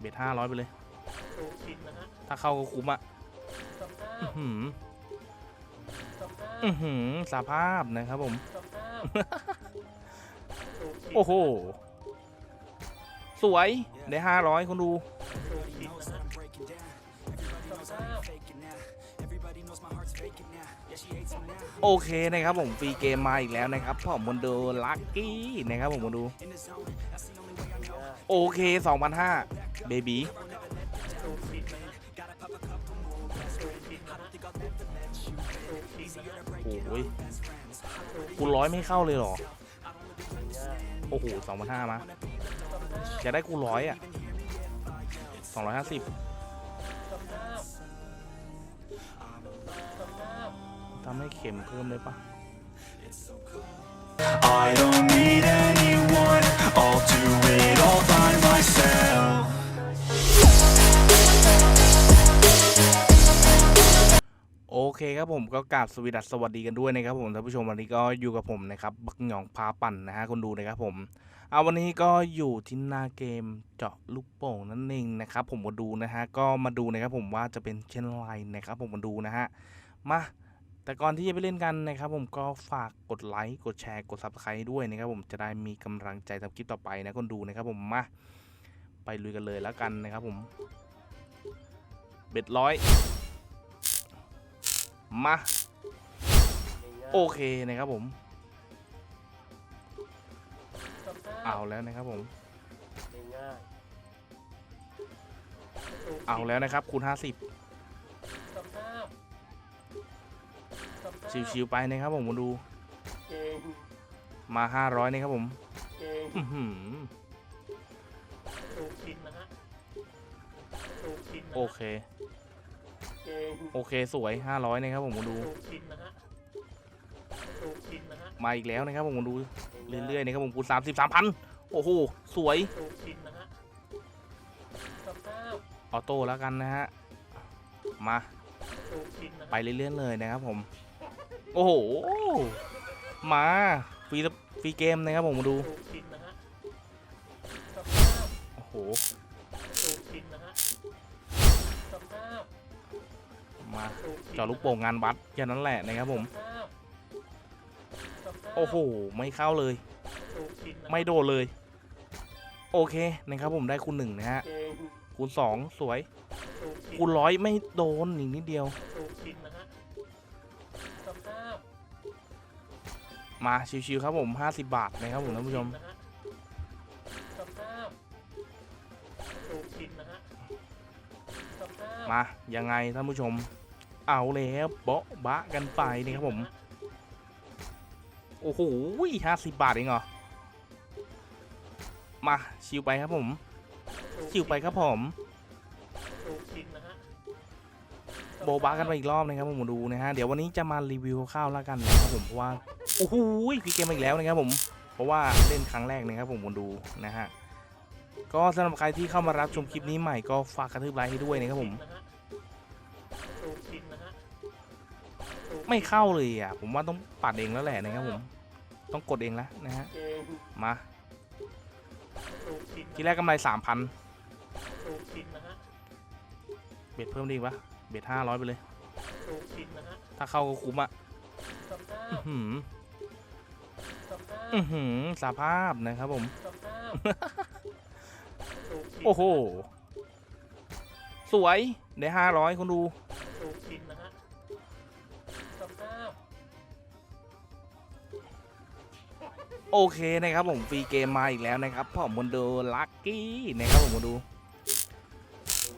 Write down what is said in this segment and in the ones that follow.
เบ็ดห้าร้อยไปเลยถูกผิดนะฮะถ้าเข้าก็คุ้มอะสภาอื้อพหือสภาพอื้อหือสภาพนะครับผมสภาพถูกผิดโอ้โห สวย ได้ห้าร้อยคนดูถูกผิดนะฮะ โอเคนะครับผมฟรีเกมมาอีกแล้วนะครับผมมอนโดลักกี้นะครับผมมาดู โอเค2,500เบบีถูกผิดนะฮะถูกผิดนะฮะถูกผิดนะฮะโอ้ยกูร้อยไม่เข้าเลยหรอ โอ้โห2,500มาสภาพจะได้กูร้อยอะ250สภาพสำให้เข็มเพิ่มเลยปะ I don't need anyone, I'll do it all by myself. โอเคครับผมก็กราบสวีดัสสวัสดีกันด้วยนะครับผมท่านผู้ชมวันนี้ก็อยู่กับผมนะครับบักหยองพาปั่นนะฮะคนดูนะครับผมเอาวันนี้ก็อยู่ที่หน้าเกมเจาะลูกโป่งนั่นเองนะครับผมมาดูนะฮะก็มาดูนะครับผมว่าจะเป็นเช่นไรนะครับผมมาดูนะฮะมา แต่ก่อนที่จะไปเล่นกันนะครับผมก็ฝากกดไลค์กดแชร์กดซับสไครต์ด้วยนะครับผมจะได้มีกำลังใจทำคลิปต่อไปนะคนดูนะครับผมมาไปลุยกันเลยแล้วกันนะครับผมเบ็ดร้อยมาโอเคนะครับผม เอาแล้วนะครับผม เอาแล้วนะครับคูสิบ ชิวๆไปนะครับผมมาดูเก่งมา 500นะครับผมเก่งอื้อหือถูกผิดนะฮะถูกผิดนะโอฮะเคเก่งโอเคสวย 500นะครับผมมาดูถูกผิดนะฮะถูกผิดนะฮะมาอีกแล้วนะครับผมมาดูเรื่อยๆนะครับผมคูณ30 3,000โอ้โห สวยถูกผิดนะฮะสภาพออโต้แล้วกันนะฮะ มาถูกผิดนะไปฮะเรื่อยๆเลยนะครับผม โอ้โห มาฟรีฟรีเกมนะครับผมมาดู โอ้โห มาถูกผิดเจาะลูกโป่งงานวัดแค่นั้นแหละนะครับผม โอ้โห ไม่เข้าเลย ไม่โดนเลย โอเคนะครับผมได้คูณหนึ่งนะฮะ คูณสองสวย คูณร้อยไม่โดนอีกนิดเดียว มาชิวๆครับผม 50 บาทนะครับผมท่านผู้ชมถูกผิดนะฮะสภาพถูกผิดนะฮะสภาพมายังไงท่านผู้ชม เอาแล้วโบ๊ะบะกันไปนี่ครับผม โอ้โหห้าสิบบาทเองเหรอ มาชิวไปครับผมถูกชิวไปครับผม โบบะกันไปอีกรอบนะครับผมมดูนะฮะเดี๋ยววันนี้จะมารีวิวคร่าวๆแล้วกันนะครับผมเพราะว่าโอ้โหพี่เกมมาอีกแล้วนะครับผมเพราะว่าเล่นครั้งแรกนะครับผมมดูนะฮะก็สำหรับใครที่เข้ามารับชมคลิปนี้ใหม่ก็ฝากกระทืบไลค์ให้ด้วยนะครับผมไม่เข้าเลยอะผมว่าต้องปัดเองแล้วแหละนะครับผมต้องกดเองแล้วนะฮะมาที่แรกกำไรสามพันเบ็ดเพิ่มดีปะ เบ็ดห้าร้อยไปเลยถูกผิดนะฮะถ้าเข้าก็คุ้มอะสภาอื้พอหือสภาพอื้อหือสภาพนะครับผม สภาพถูกผิดโอ้โห สวย ได้ห้าร้อยคนดูถูกผิดนะฮะสภาพโอเคนะครับผมฟรีเกมมาอีกแล้วนะครับผมมอนโดลักกี้นะครับผมมาดู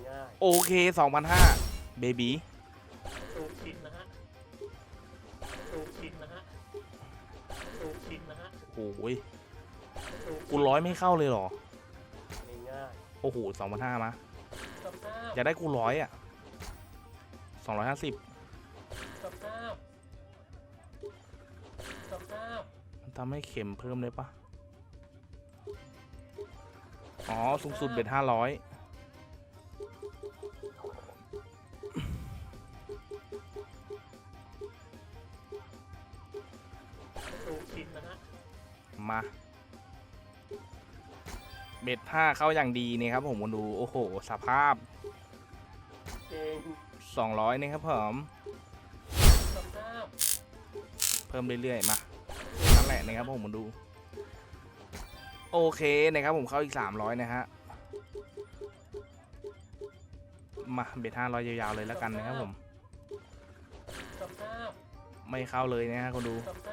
ง่ายโอเค 2,500 เบบีถูกผิดนะฮะถูกผิดนะฮะถูกผิดนะฮะโอ้ยถูกกูร้อยไม่เข้าเลยเหรอ ง่ายโอ้โห2,500มาสภาพจะได้กูร้อยอะ250สภาพสภาพทำให้เข็มเพิ่มเลยปะอ๋อ สูงสุดเบ็ดห้าร้อย ถูกผิดนะฮะมา เบ็ดห้าเข้าอย่างดีเนี่ยครับผมมาดู โอ้โห สภาพ เอง200นะครับผมสภาพเพิ่มเรื่อยๆมานั่นแหละนะครับผมมาดู โอเคนะครับผมเข้าอีก300นะฮะมาเบ็ดห้าร้อยยาวๆเลยแล้วกันนะครับผม สภาพไม่เข้าเลยนะฮะคนดู สภ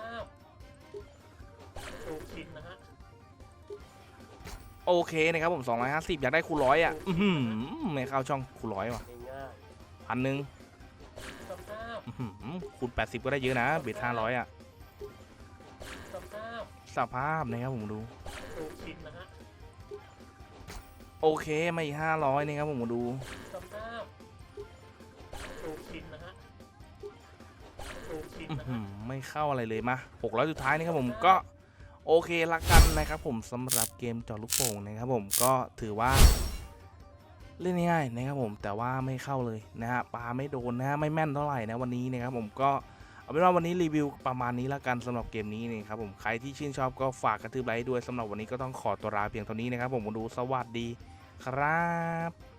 าพถูกผิดนะฮะโอเคนะครับผม250 อยากได้คูณร้อยอะอื้อหือไม่เข้าช่องคูณร้อยว่ะง่ายพันหนึ่งๆสภาพอื้อหือคูณ80 ก็ได้เยอะนะ เบ็ด500 อะ สภาพสภาพนะครับผมดูถูกผิดนะฮะโอเคมาอีก500นะครับผมมาดู สภาพถูกผิดนะฮะถูกผิดอื้อนะหืฮะอไม่เข้าอะไรเลยมา600 สุดท้ายนะครับผมก็ โอเคละกันนะครับผมสำหรับเกมจอลูกโป่งนะครับผมก็ถือว่าเล่นง่ายนะครับผมแต่ว่าไม่เข้าเลยนะฮะปลาไม่โดนนะฮะไม่แม่นเท่าไหร่นะวันนี้นะครับผมก็เอาเป็นว่าวันนี้รีวิวประมาณนี้ละกันสำหรับเกมนี้นะครับผมใครที่ชื่นชอบก็ฝากกระทืบไลค์ด้วยสำหรับวันนี้ก็ต้องขอตัวลาเพียงเท่านี้นะครับผมมาดูสวัสดีครับ